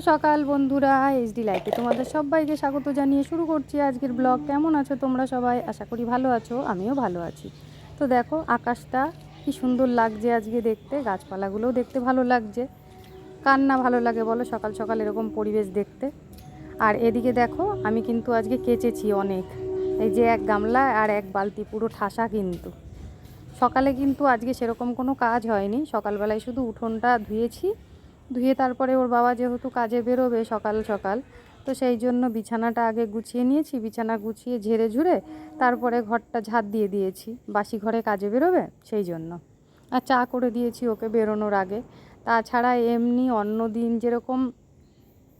সকাল বন্ধুরা এইচডি লাইফে তোমাদের সবাইকে স্বাগত জানিয়ে শুরু করছি আজকের ব্লগ। কেমন আছো তোমরা সবাই? আশা করি ভালো আছো, আমিও ভালো আছি। তো দেখো, আকাশটা কি সুন্দর লাগছে আজকে দেখতে, গাছপালাগুলোও দেখতে ভালো লাগছে। কার না ভালো লাগে বলো? সকাল সকাল এরকম পরিবেশ দেখতে। আর এদিকে দেখো, আমি কিন্তু আজকে কেচেছি অনেক। এই যে এক গামলা আর এক বালতি পুরো ঠাসা কিন্তু। সকালে কিন্তু আজকে সেরকম কোনো কাজ হয়নি। সকালবেলায় শুধু উঠোনটা ধুয়েছি ধুয়ে তারপরে ওর বাবা যেহেতু কাজে বেরোবে সকাল সকাল, তো সেই জন্য বিছানাটা আগে গুছিয়ে নিয়েছি, বিছানা গুছিয়ে ঝেড়ে ঝুড়ে তারপরে ঘরটা ঝাঁট দিয়ে দিয়েছি। বাসি ঘরে কাজে বেরোবে সেই জন্য। আর চা করে দিয়েছি ওকে বেরোনোর আগে। তাছাড়া এমনি অন্য দিন যেরকম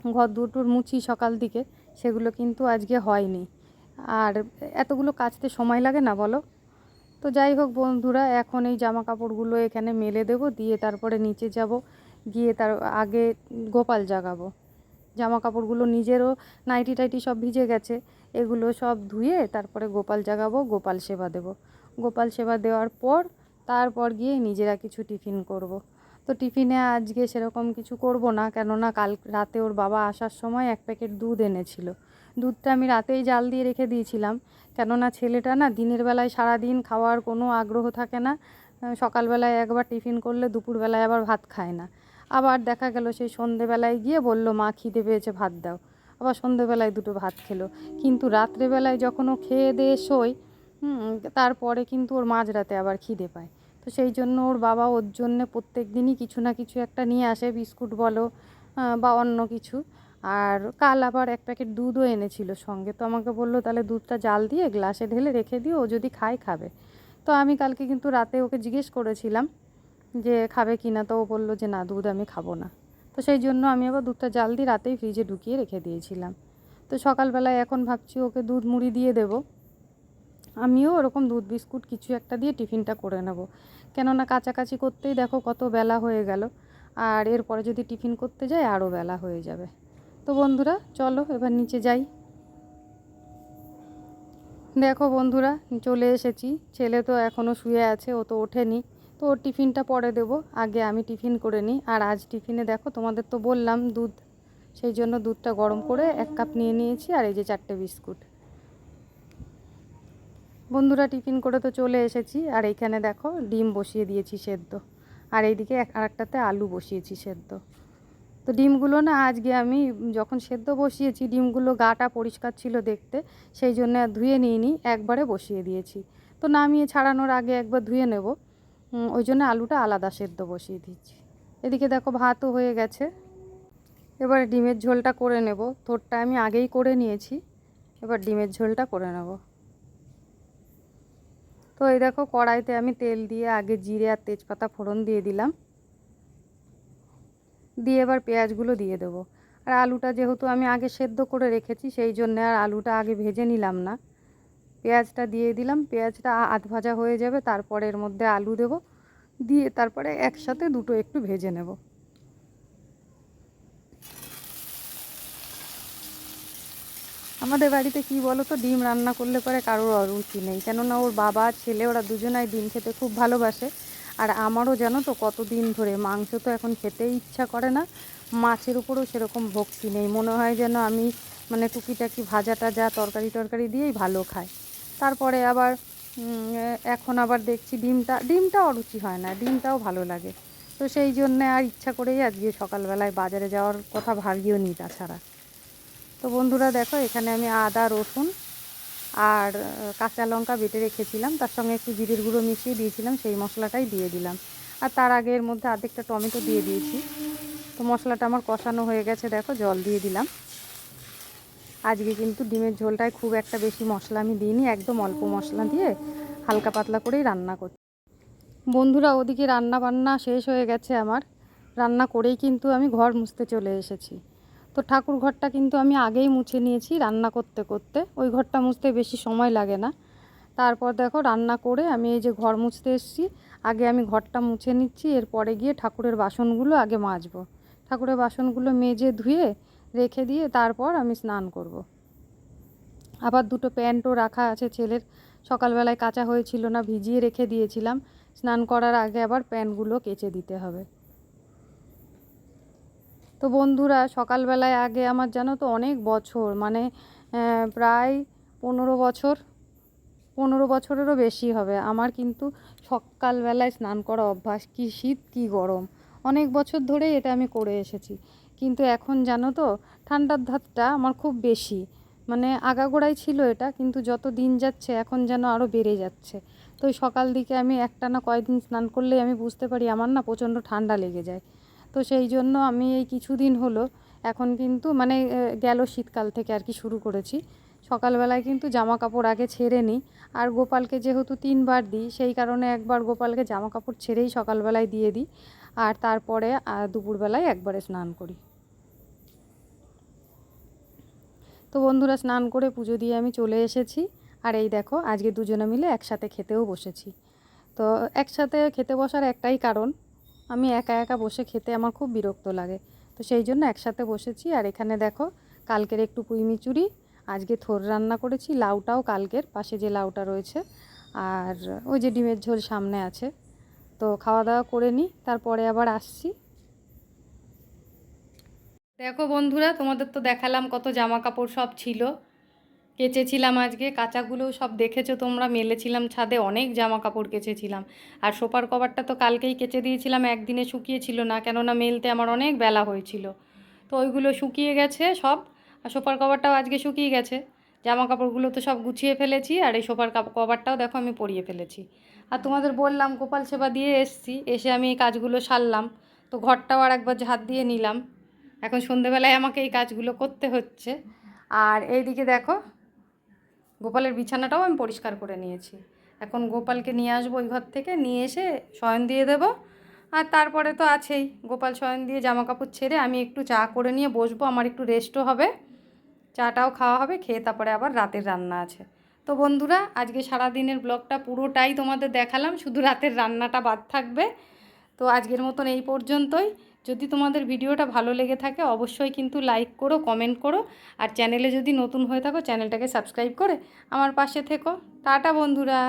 ঘর দুটোর মুছি সকাল দিকে, সেগুলো কিন্তু আজকে হয়নি। আর এতগুলো কাচতে সময় লাগে না বলো? তো যাই হোক বন্ধুরা, এখন এই জামা কাপড়গুলো এখানে মেলে দেবো, দিয়ে তারপরে নিচে যাব। গিয়ে তার আগে গোপাল জাগাবো। জামা কাপড়গুলো নিজেরও, নাইটি টাইটি সব ভিজে গেছে, এগুলো সব ধুয়ে তারপরে গোপাল জাগাবো, গোপাল সেবা দেব। গোপাল সেবা দেওয়ার পর তারপর গিয়ে নিজেরা কিছু টিফিন করব। তো টিফিনে আজকে সেরকম কিছু করব না, কেননা কাল রাতে ওর বাবা আসার সময় এক প্যাকেট দুধ এনেছিল। দুধটা আমি রাতেই জাল দিয়ে রেখে দিয়েছিলাম, কেননা ছেলেটা না দিনের বেলায় সারা দিন খাওয়ার কোনো আগ্রহ থাকে না। সকালবেলায় একবার টিফিন করলে দুপুরবেলায় আবার ভাত খায় না। আবার দেখা গেল সেই সন্ধেবেলায় গিয়ে বলল, মা, খিদে পেয়েছে, ভাত দাও। আবার সন্ধেবেলায় দুটো ভাত খেলো। কিন্তু রাত্রেবেলায় যখন ও খেয়ে দিয়ে শোয় তারপরে কিন্তু ওর মাঝরাতে আবার খিদে পায়। তো সেই জন্য ওর বাবা ওর জন্যে প্রত্যেক দিনই কিছু না কিছু একটা নিয়ে আসে, বিস্কুট বলো বা অন্য কিছু। আর কাল আবার এক প্যাকেট দুধও এনেছিল সঙ্গে। তো আমাকে বলল, তাহলে দুধটা জাল দিয়ে গ্লাসে ঢেলে রেখে দিও, ও যদি খায়, খাবে। তো আমি কালকে কিন্তু রাতে ওকে জিজ্ঞেস করেছিলাম যে খাবে কি না তো ও বলল যে, না, দুধ আমি খাব না। তো সেই জন্য আমি আবার দুধটা জাল দিয়ে রাতেই ফ্রিজে ঢুকিয়ে রেখে দিয়েছিলাম। তো সকালবেলায় এখন ভাবছি ওকে দুধ মুড়ি দিয়ে দেব। আমিও ওরকম দুধ, বিস্কুট কিছু একটা দিয়ে টিফিনটা করে নেব। কেননা কাছাকাছি করতেই দেখো কত বেলা হয়ে গেল। আর এরপরে যদি টিফিন করতে যাই, আরও বেলা হয়ে যাবে। তো বন্ধুরা, চলো এবার নিচে যাই। দেখো বন্ধুরা, চলে এসেছি। ছেলে তো এখনও শুয়ে আছে, ও তো ওঠেনি। তো টিফিনটা পরে দেব। আগে আমি টিফিন করে নিই। আর আজ টিফিনে দেখো, তোমাদের তো বললাম দুধ। সেই জন্য দুধটা গরম করে এক কাপ নিয়ে নিয়েছি, আর এই যে চারটে বিস্কুট। বন্ধুরা, টিফিন করে তো চলে এসেছি। আর এইখানে দেখো, ডিম বসিয়ে দিয়েছি সেদ্ধ। আর এইদিকে আরেকটাতে আলু বসিয়েছি সেদ্ধ। তো ডিমগুলো না, আজকে আমি যখন সেদ্ধ বসিয়েছি, ডিমগুলো গাটা পরিষ্কার ছিল দেখতে। সেই জন্য ধুয়ে নিইনি, একবারে বসিয়ে দিয়েছি। তো নামিয়ে ছাড়ানোর আগে একবার ধুয়ে নেব। ওই জন্য আলুটা আলাদা সেদ্ধ বসিয়ে দিচ্ছি। এদিকে দেখো ভাতও হয়ে গেছে। এবার ডিমের ঝোলটা করে নেব। তোরটা আমি আগেই করে নিয়েছি। এবার ডিমের ঝোলটা করে নেব। তো এই দেখো কড়াইতে আমি তেল দিয়ে আগে জিরে আর তেজপাতা ফোড়ন দিয়ে দিলাম। দিয়ে এবার পেঁয়াজগুলো দিয়ে দেবো। আর আলুটা যেহেতু আমি আগে সেদ্ধ করে রেখেছি, সেই জন্য আর আলুটা আগে ভেজে নিলাম না। পেঁয়াজটা দিয়ে দিলাম। পেঁয়াজটা আধ ভাজা হয়ে যাবে, তারপরে এর মধ্যে আলু দেব। দিয়ে তারপরে একসাথে দুটো একটু ভেজে নেব। আমাদের বাড়িতে কি বলো তো ডিম রান্না করলে পরে কারোর অরুচি নেই। কেননা ওর বাবা, ছেলে, ওরা দুজনাই ডিম খেতে খুব ভালোবাসে। আর আমারও জানো তো, কতদিন ধরে মাংস তো এখন খেতেই ইচ্ছা করে না। মাছের উপরেও সেরকম ভক্তি নেই। মনে হয় যেন আমি মানে টুকিটাকি ভাজা টাজা তরকারি টরকারি দিয়েই ভালো খাই। তারপরে আবার এখন আবার দেখছি ডিমটা ডিমটা অরুচি হয় না, ডিমটাও ভালো লাগে। তো সেই জন্যে আর ইচ্ছা করেই আজকে সকালবেলায় বাজারে যাওয়ার কথা ভাবিও নি তাছাড়া। তো বন্ধুরা দেখো, এখানে আমি আদা, রসুন আর কাঁচা লঙ্কা বেটে রেখেছিলাম। তার সঙ্গে একটু জিরের গুঁড়ো মিশিয়ে দিয়েছিলাম, সেই মশলাটাই দিয়ে দিলাম। আর তার আগে এর মধ্যে আধেকটা টমেটো দিয়ে দিয়েছি। তো মশলাটা আমার কষানো হয়ে গেছে, দেখো জল দিয়ে দিলাম। আজকে কিন্তু ডিমের ঝোলটায় খুব একটা বেশি মশলা আমি দিইনি, একদম অল্প মশলা দিয়ে হালকা পাতলা করেই রান্না করছি। বন্ধুরা, ওদিকে রান্না বান্না শেষ হয়ে গেছে আমার। রান্না করেই কিন্তু আমি ঘর মুছতে চলে এসেছি। তো ঠাকুর ঘরটা কিন্তু আমি আগেই মুছে নিয়েছি রান্না করতে করতে। ওই ঘরটা মুছতে বেশি সময় লাগে না। তারপর দেখো রান্না করে আমি এই যে ঘর মুছতে এসেছি। আগে আমি ঘরটা মুছে নিচ্ছি, এরপরে গিয়ে ঠাকুরের বাসনগুলো আগে মাজবো। ঠাকুরের বাসনগুলো মেজে ধুয়ে রেখে দিয়ে তারপর আমি স্নান করব। আবার দুটো প্যান্টও রাখা আছে ছেলের। সকালবেলায় কাঁচা হয়েছিল না, ভিজিয়ে রেখে দিয়েছিলাম। স্নান করার আগে আবার প্যান্টগুলো কেচে দিতে হবে। তো বন্ধুরা, সকালবেলায় আগে আমার জানো তো অনেক বছর মানে প্রায় পনেরো বছর, পনেরো বছরেরও বেশি হবে। আমার কিন্তু সকালবেলায় স্নান করা অভ্যাস, কী শীত, কী গরম। অনেক বছর ধরেই এটা আমি করে এসেছি। কিন্তু এখন জানো তো, ঠান্ডার ধাতটা আমার খুব বেশি। মানে আগাগোড়াই ছিল এটা, কিন্তু যত দিন যাচ্ছে এখন যেন আরও বেড়ে যাচ্ছে। তো সকাল দিকে আমি একটানা কয়েকদিন স্নান করলেই আমি বুঝতে পারি আমার না প্রচণ্ড ঠান্ডা লেগে যায়। তো সেই জন্য আমি এই কিছুদিন হলো এখন কিন্তু মানে গেল শীতকাল থেকে আর কি শুরু করেছি। সকালবেলায় কিন্তু জামা কাপড় আগে ছেড়ে নিই। আর গোপালকে যেহেতু তিনবার দিই, সেই কারণে একবার গোপালকে জামা কাপড় ছেড়েই সকালবেলায় দিয়ে দিই। আর তারপরে দুপুরবেলায় একবারে স্নান করি। তো বন্ধুরা, স্নান করে পুজো দিয়ে আমি চলে এসেছি। আর এই দেখো, আজকে দুজনে মিলে একসাথে খেতেও বসেছি। তো একসাথে খেতে বসার একটাই কারণ, আমি একা একা বসে খেতে আমার খুব বিরক্ত লাগে। তো সেই জন্য একসাথে বসেছি। আর এখানে দেখো, কালকের একটু পুঁইমিচুরি আজকে থোর রান্না করেছি, লাউটাও কালকের, পাশে যে লাউটা রয়েছে, আর ওই যে ডিমের ঝোল সামনে আছে। তো খাওয়া দাওয়া করে নিই, তারপরে আবার আসছি। দেখো বন্ধুরা, তোমাদের তো দেখালাম কত জামা কাপড় সব ছিল। কেচেছিলাম আজকে, কাঁচাগুলোও সব দেখেছ তোমরা, মেলেছিলাম ছাদে, অনেক জামা কাপড় কেচেছিলাম। আর সোপার কভারটা তো কালকেই কেচে দিয়েছিলাম, একদিনে শুকিয়েছিল না, কেননা মেলতে আমার অনেক বেলা হয়েছিল। তো ওইগুলো শুকিয়ে গেছে সব, আর সোপার কভারটাও আজকে শুকিয়ে গেছে। জামা কাপড়গুলো তো সব গুছিয়ে ফেলেছি, আর এই সোপার কভারটাও দেখো আমি পরিয়ে ফেলেছি। আর তোমাদের বললাম, গোপাল সেবা দিয়ে এসছি, এসে আমি এই কাজগুলো সারলাম। তো ঘরটাও আর একবার ঝাঁট দিয়ে নিলাম। এখন সন্ধেবেলায় আমাকে এই কাজগুলো করতে হচ্ছে। আর এইদিকে দেখো, গোপালের বিছানাটাও আমি পরিষ্কার করে নিয়েছি। এখন গোপালকে নিয়ে আসব ওই ঘর থেকে, নিয়ে এসে শয়ন দিয়ে দেব। আর তারপরে তো আছেই, গোপাল শয়ন দিয়ে জামা কাপড় ছেড়ে আমি একটু চা করে নিয়ে বসবো, আমার একটু রেস্টও হবে। চাটাও খাওয়া হবে, খেয়ে তারপরে আবার রাতের রান্না আছে। তো বন্ধুরা, আজকে সারা দিনের ব্লগটা পুরোটাই তোমাদের দেখালাম, শুধু রাতের রান্নাটা বাদ থাকবে। তো আজকের মতন এই পর্যন্তই। যদি তোমাদের ভিডিওটা ভালো লেগে থাকে, অবশ্যই কিন্তু লাইক করো, কমেন্ট করো। আর চ্যানেলে যদি নতুন হয়ে থাকো, চ্যানেলটাকে সাবস্ক্রাইব করে আমার পাশে থেকো। টাটা বন্ধুরা।